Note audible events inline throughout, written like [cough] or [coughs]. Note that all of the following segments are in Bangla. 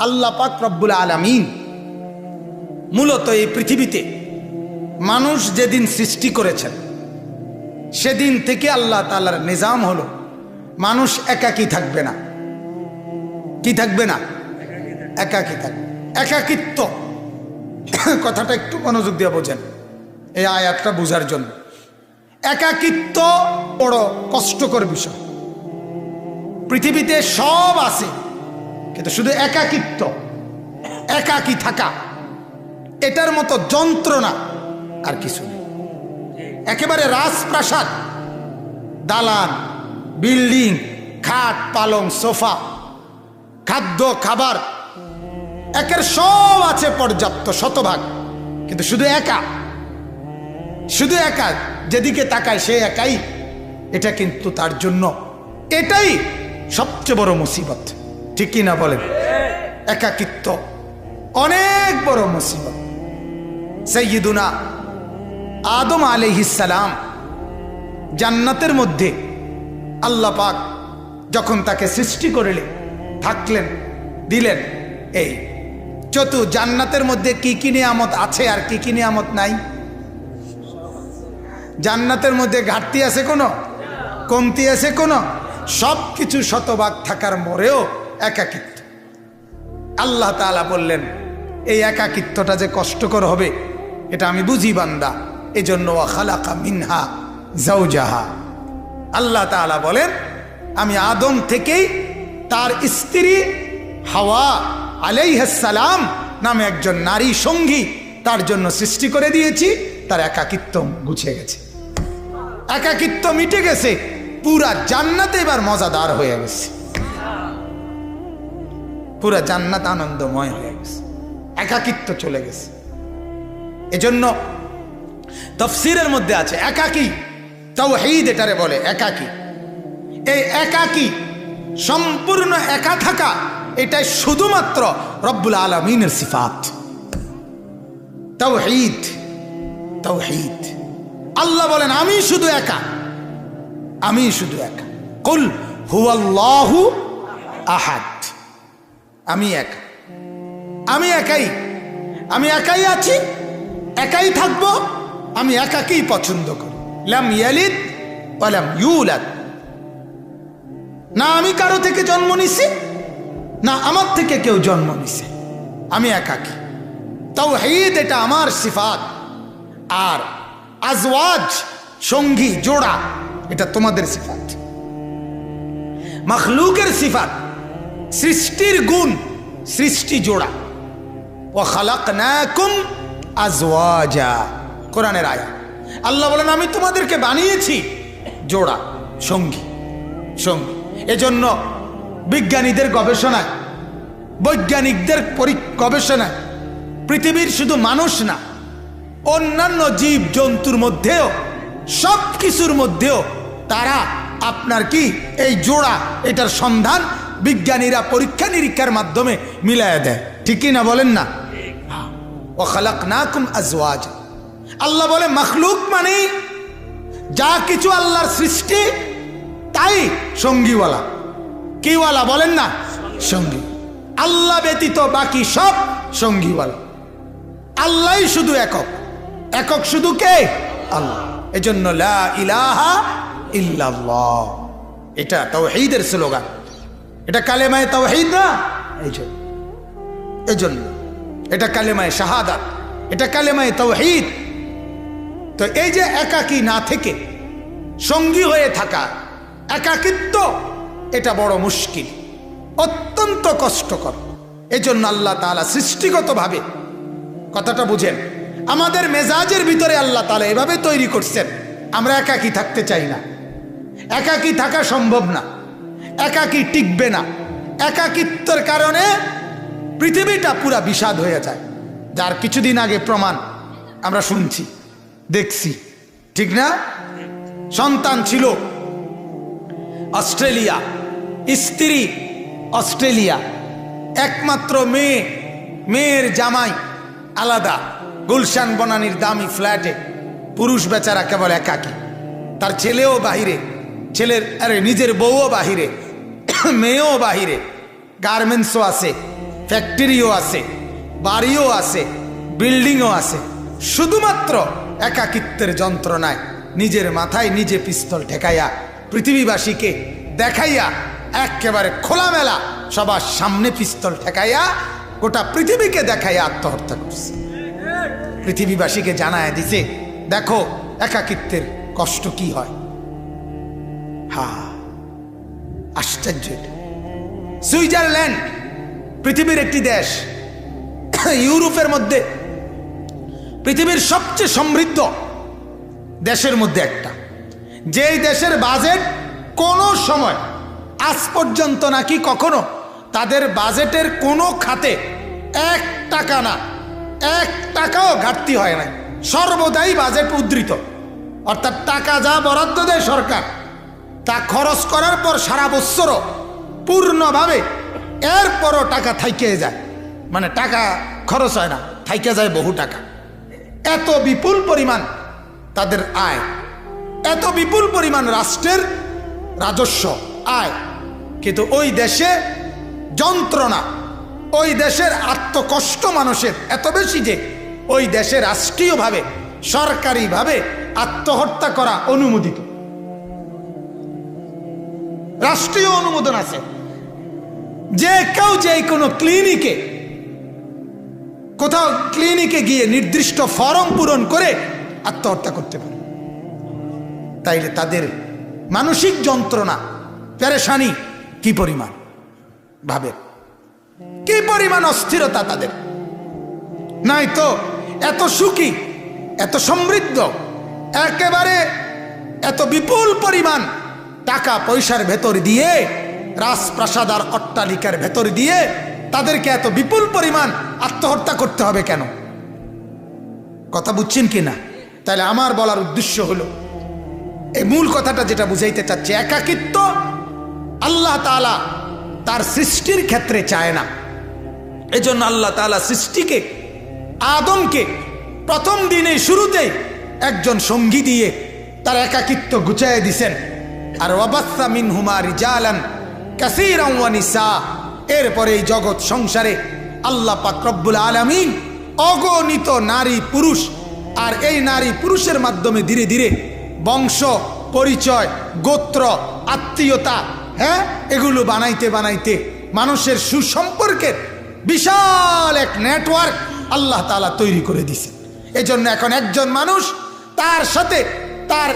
আল্লাহ পাক রব্বুল আলামিন মূলত এই পৃথিবীতে মানুষ যেদিন সৃষ্টি করেছেন, সেদিন থেকে আল্লাহ তালার নিজাম হলো, মানুষ একাকী থাকবে না। কি থাকবে না? একাকী থাকবে। একাকিত্ব। কথাটা একটু মনোযোগ দিয়ে বোঝেন এই আয়াতটা বোঝার জন্য। একাকিত্ব বড় কষ্টকর বিষয়। পৃথিবীতে সব আছে। কিন্তু শুধু একাকিত্ব, একাকী থাকা, এটার মতো যন্ত্রণা আর কিছু নেই। একেবারে রাজপ্রাসাদ, দালান, বিল্ডিং, খাট, পালং, সোফা, খাদ্য, খাবার, একের সব আছে পর্যাপ্ত শতভাগ, কিন্তু শুধু একা শুধু একা, যেদিকে তাকায় সে একাই, এটা কিন্তু তার জন্য, এটাই সবচেয়ে বড় মুসিবত। ঠিক কি না বলেন? একাকিত্ব। অনেক বড় মুসিবত। সৈয়দুনা আদম আলহিসাম জান্নাতের মধ্যে আল্লাহ পাক যখন তাকে সৃষ্টি করলেন, থাকলেন, দিলেন, এই চতু জান্নাতের মধ্যে কি কি নিয়ামত আছে আর কি কি নিয়ামত নাই? জান্নাতের মধ্যে ঘাটতি আছে কোনো? কমতি আছে কোনো? সব কিছু শতভাগ থাকার মরেও একাকিত্ব। আল্লাহ তাআলা বললেন, এই একাকিত্বটা যে কষ্টকর হবে, এটা আমি বুঝি বান্দা। এজন্য খালাকা মিনহা জাউজাহা আল্লাহ তাআলা বলেন, আমি আদম থেকেই তার স্ত্রী হাওয়া আলাইহাসালাম নামে একজন নারী সঙ্গী তার জন্য সৃষ্টি করে দিয়েছি। তার একাকিত্ব গুছিয়ে গেছে। একাকিত্ব মিটে গেছে, পুরা জান্নাতে এবার মজাদার হয়ে গেছে। পুরা জান্নাত আনন্দময় হয়ে গেছে। একাকিত্ব চলে গেছে। এজন্য তফসিরের মধ্যে আছে, একাকি। তাও হেইদ এটারে বলে, একাকি। এই একাকি, সম্পূর্ণ একা থাকা, এটাই শুধুমাত্র রব্বুল আলমিনের সিফাত। তাও হেইদ তাও হেইদ আল্লাহ বলেন, আমি শুধু একা। আমি শুধু একা। কুল হুয়াল্লাহু আহাদ। আমি একা। আমি একাই। আমি একাই আছি, একাই থাকব, আমি একাকেই পছন্দ করি। লাম ইয়ালিদ ওয়ালাম ইউলাদ। না আমি কারও থেকে জন্ম নিছি, না আমার থেকে কেউ জন্ম নিছে। আমি একাকি। তাও হেদ এটা আমার সিফাত। আর আজওয়াজ, সঙ্গী, জোড়া, এটা তোমাদের সিফাত। মখলুকের সিফাত। সৃষ্টির গুণ, সৃষ্টি জোড়া। ও খালাক নাকুম আজওয়াজা। কোরআনের আয়া। আল্লাহ বলেন, আমি তোমাদেরকে বানিয়েছি জোড়া, সঙ্গী সঙ্গী। এজন্য বিজ্ঞানীদের গবেষণায়, বৈজ্ঞানিকদের পরি- গবেষণায় পৃথিবীর শুধু মানুষ না, অন্যান্য জীব জন্তুর মধ্যেও সব কিছুর মধ্যেও তারা আপনার কি এই জোড়া, এটার সন্ধান বিজ্ঞানীরা পরীক্ষা নিরীক্ষার মাধ্যমে মিলায় দেয়। ঠিকই না বলেন না? ও খালাক নাকুম আজওয়াজ। আল্লাহ বলে মখলুক মানে যা কিছু আল্লাহর সৃষ্টি তাই সঙ্গীওয়ালা। কিওয়ালা বলেন না? সঙ্গী। আল্লাহ ব্যতীত বাকি সব সঙ্গীওয়ালা। আল্লাহই শুধু একক। একক শুধু কে? আল্লাহ। এজন্য লা ইলাহা ইল্লাল্লাহ। এটা তাওহীদের স্লোগান। এটা কালেমায় তাওহীদ না? এই জন্য। এই জন্য। এটা কালেমায় শাহাদাত। এটা কালেমায় তাওহীদ। তো এই যে একাকী না থেকে সঙ্গী হয়ে থাকা, একাকিত্ব, এটা বড় মুশকিল। অত্যন্ত কষ্টকর। এজন্য আল্লাহ তাআলা সৃষ্টিগতভাবে কথাটা বুঝেন। আমাদের মেজাজের ভিতরে আল্লাহ তালা এভাবে তৈরি করছেন, আমরা একাকি থাকতে চাই না। একাকি থাকা সম্ভব না। একাকি টিকবে না। একাকিত্বের কারণে পৃথিবীটা পুরা বিষাদ হয়ে যায়। যার কিছুদিন আগে প্রমাণ আমরা শুনছি, দেখছি। ঠিক না? সন্তান ছিল অস্ট্রেলিয়া, স্ত্রী অস্ট্রেলিয়া। একমাত্র মেয়ে, মেয়ের জামাই আলাদা। গুলশান বনানির দামি ফ্ল্যাটে পুরুষ বেচারা কেবল একাকী। তার ছেলেও বাহিরে, ছেলের, আরে নিজের বউও বাহিরে। [coughs] মেয়েও বাহিরে। গার্মেন্টসও আছে, ফ্যাক্টরিও আছে, বাড়িও আছে, বিল্ডিংও আছে। শুধুমাত্র একাকিত্বের যন্ত্রণায় নিজের মাথায় নিজে পিস্তল ঠেকাইয়া পৃথিবীবাসীকে দেখাইয়া একেবারে খোলামেলা সবার সামনে পিস্তল ঠেকাইয়া গোটা পৃথিবীকে দেখাইয়া আত্মহত্যা করছে। পৃথিবীবাসীকে জানায় দিছে, দেখো, একাকিত্বের কষ্ট কি হয়? হা আশ্চর্য। সুইজারল্যান্ড পৃথিবীর একটি দেশ। ইউরোপের মধ্যে পৃথিবীর সবচেয়ে সমৃদ্ধ দেশের মধ্যে একটা। যেই দেশের বাজেট কোনো সময়, আজ পর্যন্ত নাকি কখনো তাদের বাজেটের কোনো খাতে এক টাকা না, এক টাকাও ঘাটতি হয় না সর্বদাই বাজেট উদ্ধৃত। অর্থাৎ টাকা যা বরাদ্দ দেয় সরকার তা খরচ করার পর সারা বৎসরও পূর্ণভাবে এরপরও টাকা থাইকে যায়। মানে টাকা খরচ হয় না, থাইকে যায় বহু টাকা। এত বিপুল পরিমাণ তাদের আয়, এত বিপুল পরিমাণ রাষ্ট্রের রাজস্ব আয়। কিন্তু ওই দেশে যন্ত্রণা, ওই দেশের আত্মকষ্ট মানুষের এত বেশি যে ওই দেশে রাষ্ট্রীয়ভাবে, সরকারিভাবে আত্মহত্যা করা অনুমোদিত। রাষ্ট্রীয় অনুমোদন আছে। যে কেউ যে কোনো ক্লিনিকে, কোথাও ক্লিনিকে গিয়ে নির্দিষ্ট ফর্ম পূরণ করে আত্মহত্যা করতে পারে। তাইলে তাদের মানসিক যন্ত্রণা প্যারেশানি কি পরিমাণ? ভাবে কি পরিমাণ অস্থিরতা তাদের? নাই তো এত সুখী, এত সমৃদ্ধ, একেবারে এত বিপুল পরিমাণ টাকা পয়সার ভেতর দিয়ে, রাজপ্রাসাদ আর অট্টালিকার ভেতর দিয়ে তাদেরকে এত বিপুল পরিমাণ আত্মহত্যা করতে হবে কেন? কথা বুঝছেন কি না? তাহলে আমার বলার উদ্দেশ্য হলো, এই মূল কথাটা যেটা বুঝাইতে চাচ্ছে, একাকিত্ব আল্লাহ তালা তার সৃষ্টির ক্ষেত্রে চায় না। এজন্য আল্লাহ তালা সৃষ্টিকে, আদমকে প্রথম দিনে শুরুতে একজন সঙ্গী দিয়ে তার একাকিত্ব গুছাই দিছেন। আর ওয়াবাস্তা মিন হুমার জালান কাসির নিসা। এরপরে এই জগৎ সংসারে আল্লাহ পাকরব্বুল আলমিন অগণিত নারী পুরুষ আর এই নারী পুরুষের মাধ্যমে ধীরে ধীরে বংশ, পরিচয়, গোত্র, আত্মীয়তা হ্যাঁ এগুলো বানাইতে বানাইতে মানুষের সুসম্পর্কের বিশাল এক নেটওয়ার্ক আল্লাহ তালা তৈরি করে দিছে। এজন্য এখন একজন মানুষ তার সাথে তার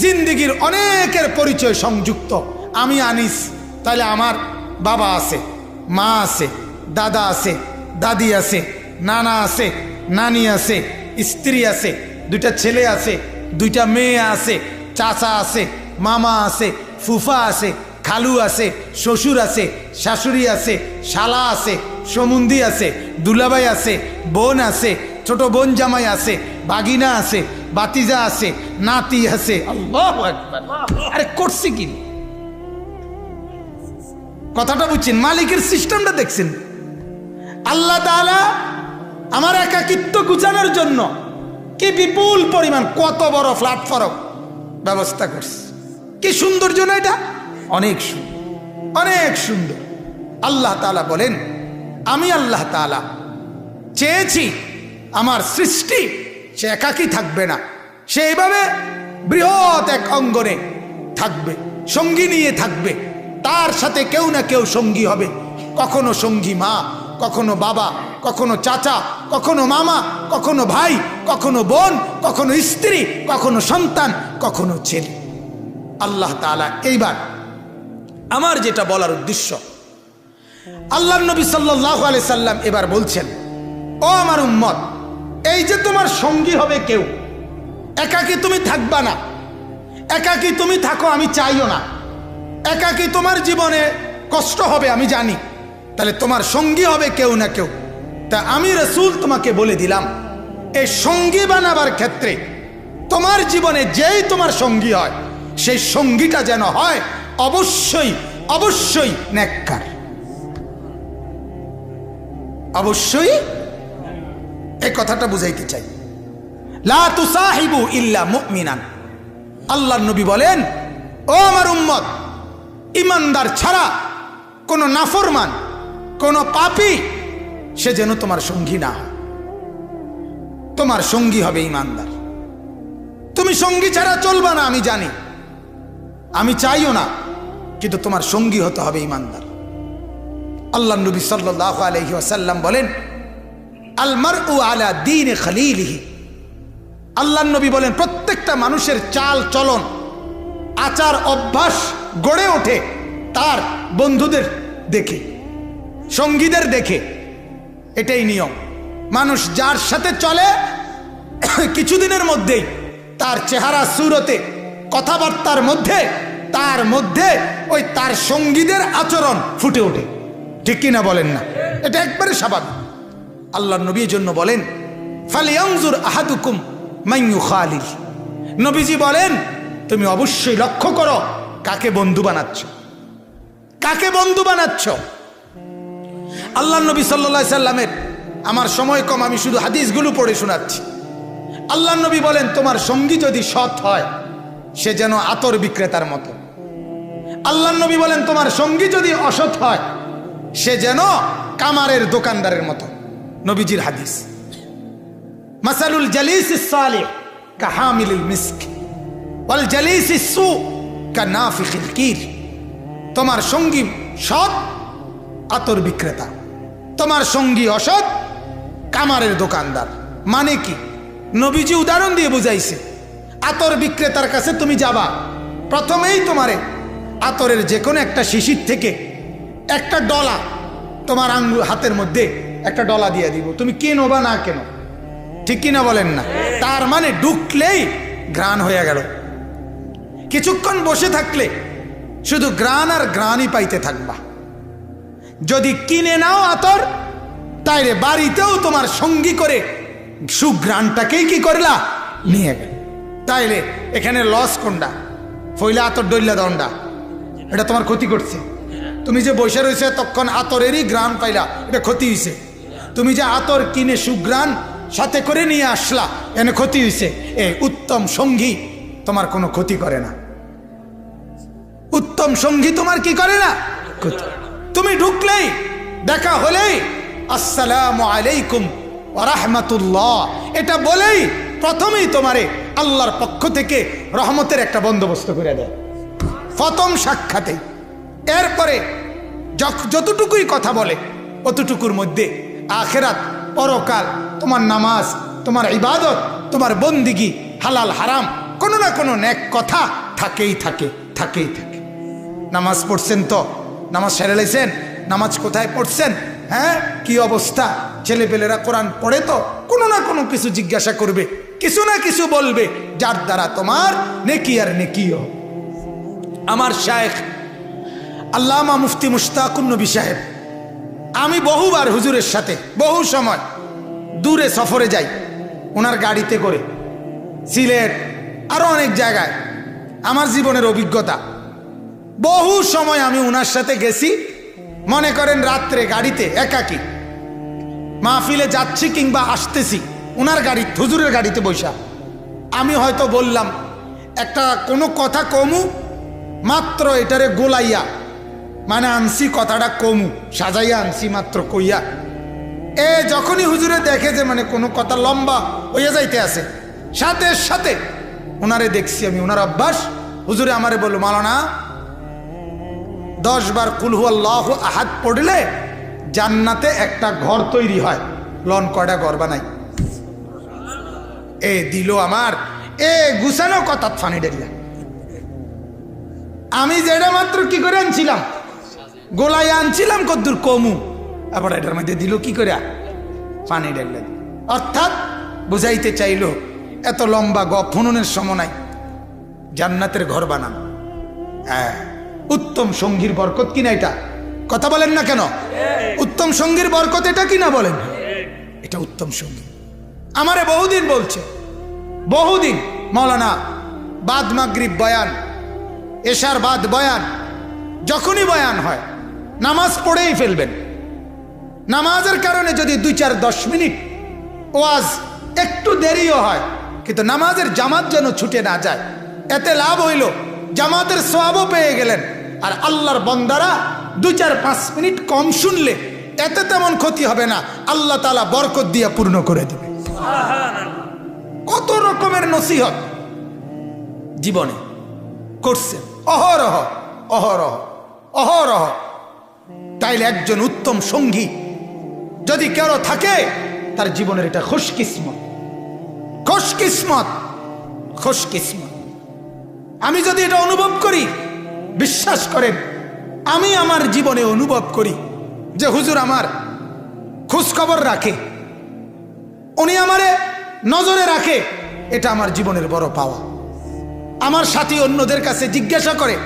জিন্দিগির অনেকের পরিচয় সংযুক্ত। আমি আনিস তাহলে আমার বাবা আছে, মা আছে, দাদা আছে, দাদি আছে, নানা আছে, নানি আছে, স্ত্রী আছে, দুইটা ছেলে আছে, দুইটা মেয়ে আছে, চাচা আছে, মামা আছে, ফুফা আছে, খালু আছে, শ্বশুর আছে, শাশুড়ি আছে, শালা আছে, সমুন্দি আছে, দুলাভাই আছে, বোন আছে ছোট বোন জামাই আছে বাগিনা আছে বাতিজা আছে, নাতি আছে। আরে করছে কি? কথাটা বুঝছেন? মালিকের সিস্টেমটা দেখছেন? আল্লাহ তাআলা আমার একাকিত্ব গুছানোর জন্য কি বিপুল পরিমাণ, কত বড় প্ল্যাটফর্ম ব্যবস্থা করছে। কি সৌন্দর্য না এটা? অনেক সুন্দর। অনেক সুন্দর। আল্লাহ তাআলা বলেন, আমি আল্লাহ তাআলা চেয়েছি আমার সৃষ্টি, সে একাকী থাকবে না। সে এইভাবে বৃহৎ এক অঙ্গনে থাকবে, সঙ্গী নিয়ে থাকবে। তার সাথে কেউ না কেউ সঙ্গী হবে। কখনো সঙ্গী মা, কখনো বাবা, কখনো চাচা, কখনো মামা, কখনো ভাই, কখনো বোন, কখনো স্ত্রী, কখনো সন্তান, কখনো ছেলে। আল্লাহ তাআলা এইবার আমার যেটা বলার উদ্দেশ্য আল্লাহ নবী সাল্লাহ আলি সাল্লাম এবার বলছেন, ও আমার উম্মত এই যে তোমার সঙ্গী হবে কেউ, একাকি তুমি থাকবা না। একাকি তুমি থাকো, আমি চাইও না। একাকি তোমার জীবনে কষ্ট হবে, আমি জানি। তাহলে তোমার সঙ্গী হবে কেউ না কেউ। তা আমি রসুল তোমাকে বলে দিলাম, এই সঙ্গী বানাবার ক্ষেত্রে তোমার জীবনে যেই তোমার সঙ্গী হয়, সেই সঙ্গীটা যেন হয় অবশ্যই অবশ্যই নেককার। অবশ্যই এই কথাটা বুঝাইতে চাই। লা তুসাহিবু ইল্লা মুমিনান। আল্লাহর নবী বলেন, ও আমার উম্মত ইমানদার ছাড়া কোনো নাফরমান, কোনো পাপি, সে যেন তোমার সঙ্গী না হয়। তোমার সঙ্গী হবে ইমানদার তুমি সঙ্গী ছাড়া চলবে না, আমি জানি। আমি চাইও না, কিন্তু তোমার সঙ্গী হতে হবে ইমানদার আল্লাহ নবী সাল্লাহ আলহি আসাল্লাম বলেন আলমার ও আলা দিন খালিলিহি। আল্লাহ নবী বলেন, প্রত্যেকটা মানুষের চাল চলন, আচার অভ্যাস গড়ে ওঠে তার বন্ধুদের দেখে, সঙ্গীদের দেখে। এটাই নিয়ম। মানুষ যার সাথে চলে, [coughs] কিছুদিনের মধ্যেই তার চেহারা সুরতে, কথাবার্তার মধ্যে, তার মধ্যে ওই তার সঙ্গীদের আচরণ ফুটে ওঠে। ঠিক কিনা বলেন না? এটা একবারে স্বাভাবিক। আল্লাহ নবীর জন্য বলেন নবীজি বলেন, তুমি অবশ্যই লক্ষ্য করো কাকে বন্ধু বানাচ্ছ। কাকে বন্ধু বানাচ্ছ? আল্লাহ নবী সাল্লা সাল্লামের, আমার সময় কম, আমি শুধু হাদিসগুলো পড়ে শোনাচ্ছি। আল্লাহ নবী বলেন, তোমার সঙ্গী যদি সৎ হয়, সে যেন আতর বিক্রেতার মতো। আল্লাহ নবী বলেন, তোমার সঙ্গী যদি অসৎ হয়, সে যেন কামারের দোকানদারের মতো। নবীজির হাদিস। মাসালুল জালিস সালেহ কাহামিলুল মিস্ক ওয়াল জালিস সু কা নাফিখিল কির। তোমার সঙ্গী সৎ, আতর বিক্রেতা। তোমার সঙ্গী অসৎ কামারের দোকানদার। মানে কি? নবীজি উদাহরণ দিয়ে বুঝাইছে, আতর বিক্রেতার কাছে তুমি যাবা, প্রথমেই তোমারে আতরের যে কোনো একটা শিশির থেকে একটা ডলা তোমার আঙ্গুল হাতের মধ্যে একটা ডলা দিয়ে দিব। তুমি কেনো বা না কেন? ঠিক কিনা বলেন না? তার মানে ঢুকলেই গ্রান হয়ে গেল। কিছুক্ষণ বসে থাকলে শুধু গ্রান আর গ্রানই পাইতে থাকবা। যদি কিনে নাও আতর, তাইলে বাড়িতেও তোমার সঙ্গী করে সুগ্রানটাকেই কি করলা? নিয়ে গেল। তাইলে এখানে লস কোনটা ফইলে আতর ডইলা দণ্ডা? এটা তোমার ক্ষতি করছে। তুমি যে বসে রয়েছে তখন আতরেরই গ্রান পাইলা, এটা ক্ষতি হয়েছে তুমি যে আতর কিনে সুগ্রান সাথে করে নিয়ে আসলা, এনে ক্ষতি হয়েছে এ উত্তম সঙ্গী তোমার কোনো ক্ষতি করে না। উত্তম সঙ্গী তোমার কি করে না? তুমি ঢুকলেই, দেখা হলেই, আসসালাম আলাইকুম রাহমাতুল্লাহ। এটা বলেই প্রথমেই তোমারে আল্লাহর পক্ষ থেকে রহমতের একটা বন্দোবস্ত করে দেয়। প্রথম সাক্ষাতে এরপরে যতটুকুই কথা বলে, অতটুকুর মধ্যে আখেরাত, পরকাল, তোমার নামাজ, তোমার ইবাদত, তোমার বন্দিগি, হালাল, হারাম, কোনো না কোনো ন্যাক কথা থাকেই থাকে থাকেই থাকে। নামাজ পড়ছেন তো? নামাজ সেরে লাইছেন নামাজ কোথায় পড়ছেন? হ্যাঁ? কি অবস্থা? ছেলেপেলেরা কোরআন পড়ে তো? কোনো না কোনো কিছু জিজ্ঞাসা করবে, কিছু না কিছু বলবে, যার দ্বারা তোমার নেকি আর নেকিও। আমার শায়েখ আল্লামা মুফতি মুশতাকুন নবী সাহেব আমি বহুবার হুজুরের সাথে, বহু সময় দূরে সফরে যাই, ওনার গাড়িতে করে, সিলেট আরও অনেক জায়গায়। আমার জীবনের অভিজ্ঞতা। বহু সময় আমি ওনার সাথে গেছি, মনে করেন রাত্রে গাড়িতে একাকি। মাহফিলে যাচ্ছি কিংবা আসতেছি, ওনার গাড়ি, হুজুরের গাড়িতে বৈশা আমি হয়তো বললাম, একটা কোনো কথা কমু, মাত্র এটারে গোলাইয়া মানে আনছি কথাটা কমু, সাজাইয়া আনছি মাত্র কইয়া। এ যখনই হুজুরে দেখে যে মানে কোনো কথা লম্বা হইয়া যাইতে আছে, সাথে সাথে ওনারে দেখছি আমি, ওনার অভ্যাস, হুজুরে আমারে বলল, মালানা, দশ বার কুলহু আল্লাহ আহাদ পড়লে জান্নাতে একটা ঘর তৈরি হয়। লন, কয়টা ঘর বানাই? এ দিল আমার, এ গুছানো কথা, ফানি ডেলিয়া আমি যেটা মাত্র কি করে আনছিলাম? গোলাই আনছিলাম কদ্দুর কমু। আবার এটার মধ্যে দিল কি করে পানি ডেলে অর্থাৎ বুঝাইতে চাইলো, এত লম্বা গপ ফননের সময় নাই। জান্নাতের ঘর বানান। হ্যাঁ উত্তম সঙ্গীর বরকত কিনা এটা? কথা বলেন না কেন? উত্তম সঙ্গীর বরকত এটা কিনা বলেন? এটা উত্তম সঙ্গী। আমারে বহুদিন বলছে, বহুদিন, মৌলানা, বাদ মাগরিব বয়ান, এশার বাদ বয়ান, যখনই বয়ান হয় নামাজ পড়েই ফেলবেন। নামাজের কারণে যদি দুই চার দশ মিনিট ওয়াজ একটু দেরিও হয়, কিন্তু নামাজের জামাত যেন ছুটে না যায়, এতে লাভ হইল জামাতের সোয়াবও পেয়ে গেলেন। আর আল্লাহর বন্দারা দু চার পাঁচ মিনিট কম শুনলে এতে তেমন ক্ষতি হবে না, আল্লাহ তালা বরকত দিয়ে পূর্ণ করে দেবে। কত রকমের নসিহত জীবনে করছে অহরহ অহরহ অহরহ। তাইলে একজন উত্তম সঙ্গী যদি কেউ থাকে, তার জীবনের এটা খুশকিসমত। খুশকিসমত খুশকিসমত। আমি যদি এটা অনুভব করি, বিশ্বাস করেন, আমি আমার জীবনে অনুভব করি যে হুজুর আমার খোঁজ খবর রাখে, উনি আমারে নজরে রাখে, এটা আমার জীবনের বড় পাওয়া। আমার সাথী অন্যদের কাছে জিজ্ঞাসা করে